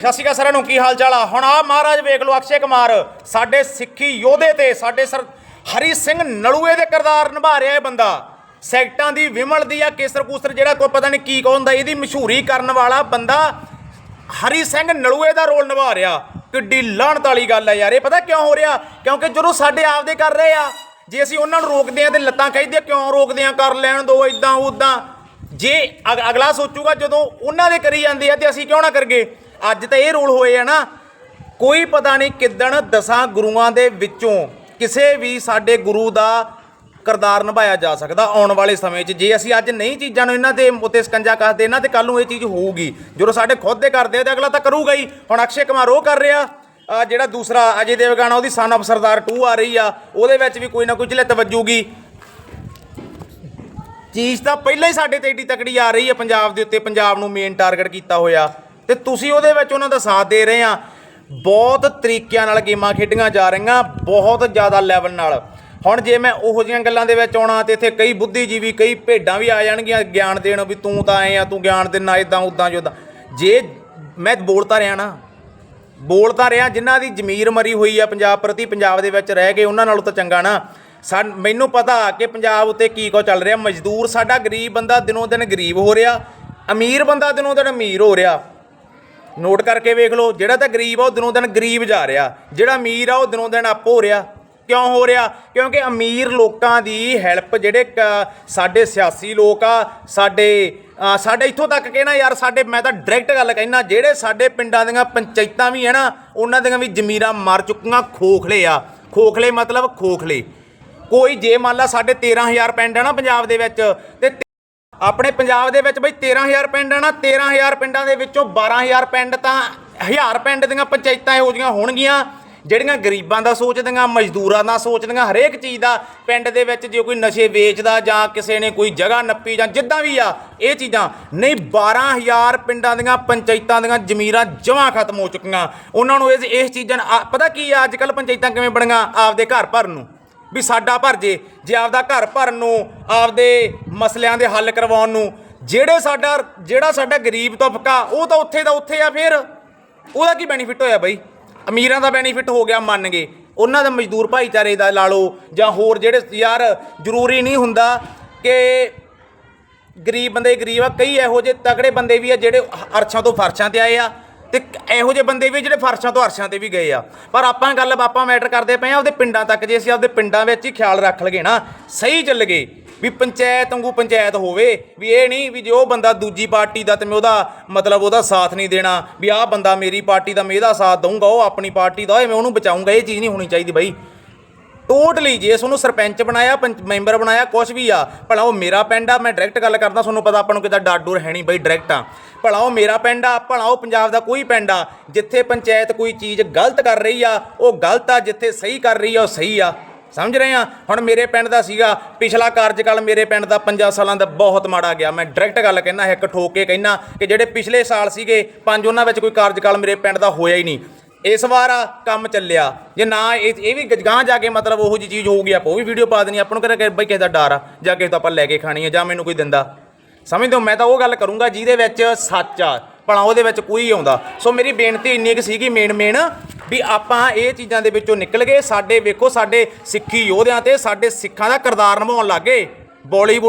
ਸਤਿ ਸ਼੍ਰੀ ਅਕਾਲ ਸਾਰਿਆਂ ਨੂੰ, ਕੀ ਹਾਲ ਚਾਲ ਆ? ਹੁਣ ਆ ਮਹਾਰਾਜ ਵੇਖ ਲਓ, ਅਕਸ਼ੇ ਕੁਮਾਰ, ਸਾਡੇ ਸਿੱਖੀ ਯੋਧੇ ਤੇ, ਸਾਡੇ ਸਰ ਹਰੀ ਸਿੰਘ ਨਲੂਏ ਦੇ ਕਿਰਦਾਰ ਨਿਭਾ ਰਿਹਾ ਇਹ ਬੰਦਾ। ਸੈਕਟਾਂ ਦੀ ਵਿਮਲ ਦੀ ਆ, ਕੇਸਰ ਕੂਸਰ ਜਿਹੜਾ ਕੋਈ ਪਤਾ ਨਹੀਂ ਕੀ ਕਹੋਂਦਾ ਇਹਦੀ ਮਸ਼ਹੂਰੀ ਕਰਨ ਵਾਲਾ ਬੰਦਾ ਹਰੀ ਸਿੰਘ ਨਲੂਏ ਦਾ ਰੋਲ ਨਿਭਾ ਰਿਹਾ। ਕਿੱਡੀ ਲਾਹਣਤ ਵਾਲੀ ਗੱਲ ਹੈ ਯਾਰ, ਇਹ ਪਤਾ ਕਿਉਂ ਹੋ ਰਿਹਾ? ਕਿਉਂਕਿ ਜਦੋਂ ਸਾਡੇ ਆਪਦੇ ਕਰ ਰਹੇ ਆ, ਜੇ ਅਸੀਂ ਉਹਨਾਂ ਨੂੰ ਰੋਕਦੇ ਆ ਤੇ ਲੱਤਾਂ ਕਹਿੰਦੇ ਕਿਉਂ ਰੋਕਦੇ ਆ? ਕਰ ਲੈਣ ਦੋ ਇਦਾਂ ਉਦਾਂ ਜੇ ਅਗਲਾ ਸੋਚੂਗਾ ਜਦੋਂ ਉਹਨਾਂ ਦੇ ਕਰੀ ਜਾਂਦੇ ਆ ਤੇ ਅਸੀਂ ਕਿਉਂ ਨਾ ਕਰਗੇ ਅੱਜ ਤਾਂ ਇਹ ਰੋਲ ਹੋਏ ਆ ਨਾ, ਕੋਈ ਪਤਾ ਨਹੀਂ ਕਿੱਦਣ ਦਸਾਂ ਗੁਰੂਆਂ ਦੇ ਵਿੱਚੋਂ ਕਿਸੇ ਵੀ ਸਾਡੇ ਗੁਰੂ ਦਾ ਕਿਰਦਾਰ ਨਿਭਾਇਆ ਜਾ ਸਕਦਾ ਆਉਣ ਵਾਲੇ ਸਮੇਂ 'ਚ। ਜੇ ਅਸੀਂ ਅੱਜ ਨਹੀਂ ਚੀਜ਼ਾਂ ਨੂੰ ਇਹਨਾਂ ਦੇ ਉੱਤੇ ਸਕੰਜਾ ਕੱਸਦੇ, ਇਹਨਾਂ ਤੇ ਕੱਲ ਨੂੰ ਇਹ ਚੀਜ਼ ਹੋਊਗੀ। ਜਦੋਂ ਸਾਡੇ ਖੁਦ ਦੇ ਕਰਦੇ ਆ ਤੇ ਅਗਲਾ ਤਾਂ ਕਰੂਗਾ ਹੀ। ਹੁਣ ਅਕਸ਼ੇ ਕੁਮਾਰ ਉਹ ਕਰ ਰਿਹਾ ਜਿਹੜਾ ਦੂਸਰਾ ਅਜੇ ਦੇਵਗਨ ਉਹਦੀ ਸਨ of ਸਰਦਾਰ 2 ਆ ਰਹੀ ਆ, ਉਹਦੇ ਵਿੱਚ ਵੀ ਕੋਈ ਨਾ ਕੋਈ ਝਲਤ ਵੱਜੂਗੀ। ਚੀਜ਼ ਤਾਂ ਪਹਿਲਾਂ ਹੀ ਸਾਡੇ ਤੇ ਏਡੀ ਤਕੜੀ ਆ ਰਹੀ ਹੈ, ਪੰਜਾਬ ਦੇ ਉੱਤੇ ਪੰਜਾਬ ਨੂੰ ਮੇਨ ਟਾਰਗੇਟ ਕੀਤਾ ਹੋਇਆ। ਤੇ ਤੁਸੀਂ ਉਹਦੇ ਵਿੱਚ ਉਹਨਾਂ ਦਾ ਸਾਥ ਦੇ ਰਹੇ ਆ। ਬਹੁਤ ਤਰੀਕਿਆਂ ਨਾਲ ਗੇਮਾਂ ਖੇਡੀਆਂ ਜਾ ਰਹੀਆਂ, ਬਹੁਤ ਜ਼ਿਆਦਾ ਲੈਵਲ ਨਾਲ। ਹੁਣ ਜੇ ਮੈਂ ਉਹੋ ਜਿਹੀਆਂ ਗੱਲਾਂ ਦੇ ਵਿੱਚ ਆਉਣਾ ਤੇ ਇੱਥੇ ਕਈ ਬੁੱਧੀਜੀਵੀ, ਕਈ ਭੇਡਾਂ ਵੀ ਆ ਜਾਣਗੀਆਂ ਗਿਆਨ ਦੇਣ ਵੀ ਤੂੰ ਤਾਂ ਐ ਆ, ਤੂੰ ਗਿਆਨ ਦਿੰਨਾ ਇਦਾਂ ਉਦਾਂ ਜੋਦਾਂ ਜੇ ਮੈਂ ਬੋਲਦਾ ਰਿਹਾ ਨਾ, ਬੋਲਦਾ ਰਿਹਾ, ਜਿਨ੍ਹਾਂ ਦੀ ਜ਼ਮੀਰ ਮਰੀ ਹੋਈ ਆ ਪੰਜਾਬ ਪ੍ਰਤੀ, ਪੰਜਾਬ ਦੇ ਵਿੱਚ ਰਹਿ ਕੇ ਉਹਨਾਂ ਨਾਲੋਂ ਤਾਂ ਚੰਗਾ ਨਾ। ਸਾ ਮੈਨੂੰ ਪਤਾ ਕਿ ਪੰਜਾਬ ਉੱਤੇ ਕੀ ਕੋ ਚੱਲ ਰਿਹਾ। ਮਜ਼ਦੂਰ ਸਾਡਾ ਗਰੀਬ ਬੰਦਾ ਦਿਨੋਂ ਦਿਨ ਗਰੀਬ ਹੋ ਰਿਹਾ, ਅਮੀਰ ਬੰਦਾ ਦਿਨੋਂ ਦਿਨ ਅਮੀਰ ਹੋ ਰਿਹਾ। ਨੋਟ ਕਰਕੇ ਵੇਖ ਲਓ, ਜਿਹੜਾ ਤਾਂ ਗਰੀਬ ਆ, ਉਹ ਦਿਨੋਂ ਦਿਨ ਗਰੀਬ ਜਾ ਰਿਹਾ। ਜਿਹੜਾ ਅਮੀਰ ਆ, ਉਹ ਦਿਨੋਂ ਦਿਨ ਅਪ ਹੋ ਰਿਹਾ। ਕਿਉਂ ਹੋ ਰਿਹਾ? ਕਿਉਂਕਿ ਅਮੀਰ ਲੋਕਾਂ ਦੀ ਹੈਲਪ ਜਿਹੜੇ ਕ- ਸਾਡੇ ਸਿਆਸੀ ਲੋਕ ਆ, ਸਾਡੇ ਸਾਡੇ ਇੱਥੋਂ ਤੱਕ ਕਿ ਨਾ ਯਾਰ, ਸਾਡੇ, ਮੈਂ ਤਾਂ ਡਾਇਰੈਕਟ ਗੱਲ ਕਹਿਣਾ ਜਿਹੜੇ ਸਾਡੇ ਪਿੰਡਾਂ ਦੀਆਂ ਪੰਚਾਇਤਾਂ ਵੀ ਹੈ ਨਾ, ਉਹਨਾਂ ਦੀਆਂ ਵੀ ਜ਼ਮੀਰਾਂ ਮਰ ਚੁੱਕੀਆਂ, ਖੋਖਲੇ ਆ। ਖੋਖਲੇ ਮਤਲਬ ਖੋਖਲੇ। ਕੋਈ ਜੇ ਮੰਨ ਲਾ ਸਾਡੇ 13000 ਪਿੰਡ ਆ ਨਾ ਪੰਜਾਬ ਦੇ ਵਿੱਚ, ਤੇ ਆਪਣੇ ਪੰਜਾਬ ਦੇ ਵਿੱਚ ਬਈ 13000 ਪਿੰਡ ਆ ਨਾ 13000 ਪਿੰਡਾਂ ਦੇ ਵਿੱਚੋਂ 12000 ਪਿੰਡ ਤਾਂ ਹਜ਼ਾਰ ਪਿੰਡ ਦੀਆਂ ਪੰਚਾਇਤਾਂ ਇਹੋ ਜਿਹੀਆਂ ਹੋਣਗੀਆਂ, ਜਿਹੜੀਆਂ ਗਰੀਬਾਂ ਦਾ ਸੋਚਦੀਆਂ, ਮਜ਼ਦੂਰਾਂ ਦਾ ਸੋਚਦੀਆਂ, ਹਰੇਕ ਚੀਜ਼ ਦਾ ਪਿੰਡ ਦੇ ਵਿੱਚ ਜੇ ਕੋਈ ਨਸ਼ੇ ਵੇਚਦਾ ਜਾਂ ਕਿਸੇ ਨੇ ਕੋਈ ਜਗ੍ਹਾ ਨੱਪੀ ਜਾਂ ਜਿੱਦਾਂ ਵੀ ਆ, ਇਹ ਚੀਜ਼ਾਂ, ਨਹੀਂ 12000 ਪਿੰਡਾਂ ਦੀਆਂ ਪੰਚਾਇਤਾਂ ਦੀਆਂ ਜ਼ਮੀਰਾਂ ਜਮਾਂ ਖਤਮ ਹੋ ਚੁੱਕੀਆਂ। ਉਹਨਾਂ ਨੂੰ ਇਸ ਇਸ ਚੀਜ਼ਾਂ ਨਾਲ- ਪਤਾ ਕੀ ਆ, ਅੱਜ ਕੱਲ ਪੰਚਾਇਤਾਂ ਕਿਵੇਂ ਬਣੀਆਂ, ਆਪਦੇ ਘਰ ਭਰਨ ਨੂੰ? ਵੀ ਸਾਡਾ ਭਰ ਜੇ ਜੇ ਆਪਦਾ ਘਰ ਭਰਨ ਨੂੰ, ਆਪਦੇ ਮਸਲਿਆਂ ਦੇ ਹੱਲ ਕਰਵਾਉਣ ਨੂੰ, ਜਿਹੜੇ ਸਾਡਾ, ਜਿਹੜਾ ਸਾਡਾ ਗਰੀਬ ਤਬਕਾ ਉਹ ਤਾਂ ਉੱਥੇ ਦਾ ਉੱਥੇ ਆ ਫਿਰ। ਉਹਦਾ ਕੀ ਬੈਨੀਫਿਟ ਹੋਇਆ ਬਈ? ਅਮੀਰਾਂ ਦਾ ਬੈਨੀਫਿਟ ਹੋ ਗਿਆ ਮੰਨ ਗਏ ਉਹਨਾਂ ਦਾ ਮਜ਼ਦੂਰ ਭਾਈਚਾਰੇ ਦਾ ਲਾ ਲਓ, ਜਾਂ ਹੋਰ ਜਿਹੜੇ ਯਾਰ ਜ਼ਰੂਰੀ ਨਹੀਂ ਹੁੰਦਾ ਕਿ ਗਰੀਬ ਬੰਦੇ ਗਰੀਬ ਆ, ਕਈ ਇਹੋ ਜਿਹੇ ਤਕੜੇ ਬੰਦੇ ਵੀ ਆ ਜਿਹੜੇ ਅਰਸ਼ਾਂ ਤੋਂ ਫਰਸ਼ਾਂ ਤੇ ਆਏ ਆ। ਤੇ ਇਹੋ ਜਿਹੇ ਬੰਦੇ ਵੀ ਜਿਹੜੇ ਫਰਸ਼ਾਂ ਤੋਂ ਅਰਸ਼ਾਂ ਤੇ ਵੀ ਗਏ ਆ। ਪਰ ਆਪਾਂ ਗੱਲ ਆਪਾਂ ਮੈਟਰ ਕਰਦੇ ਪਏ ਆ ਉਹਦੇ ਪਿੰਡਾਂ ਤੱਕ ਜੇ ਅਸੀਂ ਆਪਦੇ ਪਿੰਡਾਂ ਵਿੱਚ ਹੀ ਖਿਆਲ ਰੱਖ ਲਗੇ ਨਾ, ਸਹੀ ਚੱਲ ਗਏ। ਵੀ ਪੰਚਾਇਤ ਵਾਂਗੂ ਪੰਚਾਇਤ ਹੋਵੇ, ਵੀ ਇਹ ਨਹੀਂ ਵੀ ਜੇ ਉਹ ਬੰਦਾ ਦੂਜੀ ਪਾਰਟੀ ਦਾ ਤੇ ਮੈਂ ਉਹਦਾ ਮਤਲਬ ਉਹਦਾ ਸਾਥ ਨਹੀਂ ਦੇਣਾ, ਵੀ ਆਹ ਬੰਦਾ ਮੇਰੀ ਪਾਰਟੀ ਦਾ ਮੈਂ ਇਹਦਾ ਸਾਥ ਦਊਂਗਾ, ਉਹ ਆਪਣੀ ਪਾਰਟੀ ਦਾ ਹੋਏ, ਮੈਂ ਉਹਨੂੰ ਬਚਾਊਂਗਾ, ਇਹ ਚੀਜ਼ ਨਹੀਂ ਹੋਣੀ ਚਾਹੀਦੀ ਬਾਈ। ਟੋਟਲੀ ਜੇ ਤੁਹਾਨੂੰ ਸਰਪੰਚ ਬਣਾਇਆ, ਪੰਚ, ਮੈਂਬਰ ਬਣਾਇਆ ਕੁਝ ਵੀ ਆ। ਭਲਾ ਉਹ ਮੇਰਾ ਪਿੰਡ ਆ, ਮੈਂ ਡਾਇਰੈਕਟ ਗੱਲ ਕਰਦਾ, ਤੁਹਾਨੂੰ ਪਤਾ ਆਪਾਂ ਨੂੰ ਕਿਦਾਂ ਡਰ ਹੈ ਨਹੀਂ ਬਈ ਡਾਇਰੈਕਟ ਆ। ਭਲਾ ਉਹ ਮੇਰਾ ਪਿੰਡ ਆ, ਭਲਾ ਉਹ ਪੰਜਾਬ ਦਾ ਕੋਈ ਪਿੰਡ ਆ, ਜਿੱਥੇ ਪੰਚਾਇਤ ਕੋਈ ਚੀਜ਼ ਗਲਤ ਕਰ ਰਹੀ ਆ, ਉਹ ਗਲਤ ਆ, ਜਿੱਥੇ ਸਹੀ ਕਰ ਰਹੀ ਆ, ਉਹ ਸਹੀ ਆ। ਸਮਝ ਰਹੇ ਆ? ਹੁਣ ਮੇਰੇ ਪਿੰਡ ਦਾ ਸੀਗਾ, ਪਿਛਲਾ ਕਾਰਜਕਾਲ ਮੇਰੇ ਪਿੰਡ ਦਾ 5 ਸਾਲਾਂ ਦਾ ਬਹੁਤ ਮਾੜਾ ਗਿਆ। ਮੈਂ ਡਾਇਰੈਕਟ ਗੱਲ ਕਹਿਣਾ ਇੱਕ ਠੋਕ ਕੇ ਕਹਿਣਾ ਕਿ ਜਿਹੜੇ ਪਿਛਲੇ ਸਾਲ ਸੀਗੇ, ਪੰਜ ਉਹਨਾਂ ਵਿੱਚ ਕੋਈ ਕਾਰਜਕਾਲ ਮੇਰੇ ਪਿੰਡ ਦਾ ਹੋਇਆ ਹੀ ਨਹੀਂ। ਇਸ ਵਾਰ ਕੰਮ ਚੱਲਿਆ। ਜੇ ਨਾ ਇਹ ਇਹ ਵੀ ਗਾਂ ਜਾ ਕੇ ਮਤਲਬ ਉਹੋ ਜੀ ਚੀਜ਼ ਹੋਊਗੀ ਆਪਾਂ ਉਹ ਵੀ ਵੀਡੀਓ ਪਾ ਦੇਣੀ ਆਪਾਂ ਨੂੰ ਕਿਹੜਾ ਬਈ ਕਿਸੇ ਦਾ ਡਰ ਆ, ਜਾਂ ਕਿਸੇ ਤੋਂ ਆਪਾਂ ਲੈ ਕੇ ਖਾਣੀ ਆ, ਜਾਂ ਮੈਨੂੰ ਕੋਈ ਦਿੰਦਾ। ਸਮਝਦੇ ਹੋ? ਮੈਂ ਤਾਂ ਉਹ ਗੱਲ ਕਰੂੰਗਾ ਜਿਹਦੇ ਵਿੱਚ ਸੱਚ ਆ, ਭਲਾ ਉਹਦੇ ਵਿੱਚ ਕੋਈ ਆਉਂਦਾ। ਸੋ ਮੇਰੀ ਬੇਨਤੀ ਇੰਨੀ ਕੁ ਸੀਗੀ ਮੇਨ ਮੇਨ ਵੀ ਆਪਾਂ ਇਹ ਚੀਜ਼ਾਂ ਦੇ ਵਿੱਚੋਂ ਨਿਕਲ ਗਏ। ਸਾਡੇ ਵੇਖੋ, ਸਾਡੇ ਸਿੱਖੀ ਯੋਧਿਆਂ ਤੇ ਸਾਡੇ ਸਿੱਖਾਂ ਦਾ ਕਿਰਦਾਰ ਨਿਭਾਉਣ ਲੱਗੇ ਬਾਲੀਵੁੱਡ